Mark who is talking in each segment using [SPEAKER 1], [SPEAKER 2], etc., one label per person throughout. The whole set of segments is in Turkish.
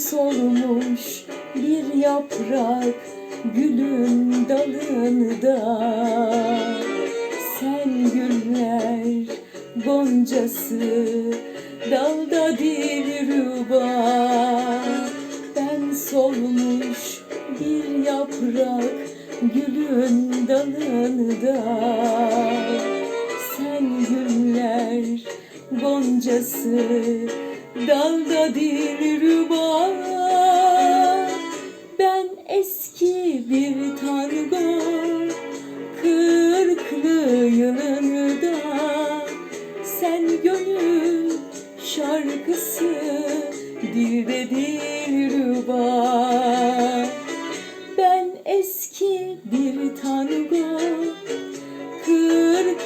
[SPEAKER 1] solmuş bir yaprak gülün dalında. Sen güller goncası dalda dilruba Ben solmuş bir yaprak gülün dalında. Sen güller goncası dalda dilruba Ben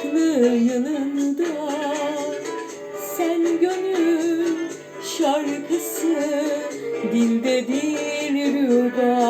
[SPEAKER 1] kırklı yılında Sen gönül şarkısı dilde dilruba Baharda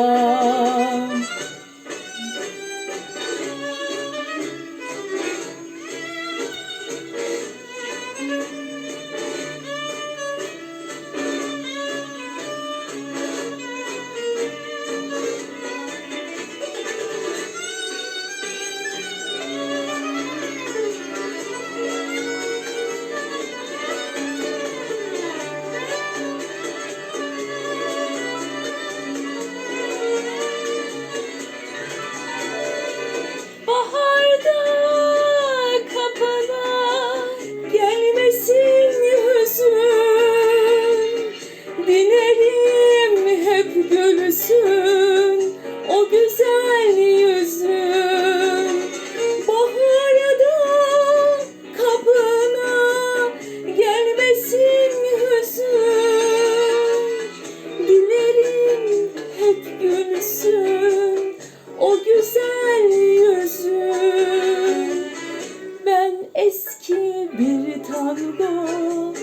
[SPEAKER 1] bir tango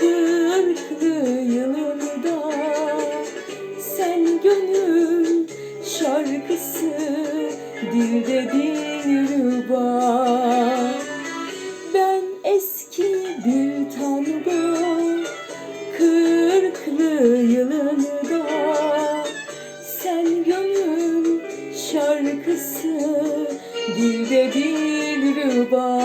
[SPEAKER 1] kırklı yılında. Sen gönül şarkısı dilde dilruba Ben eski bir tango kırklı yılında. Sen gönül şarkısı dilde dilruba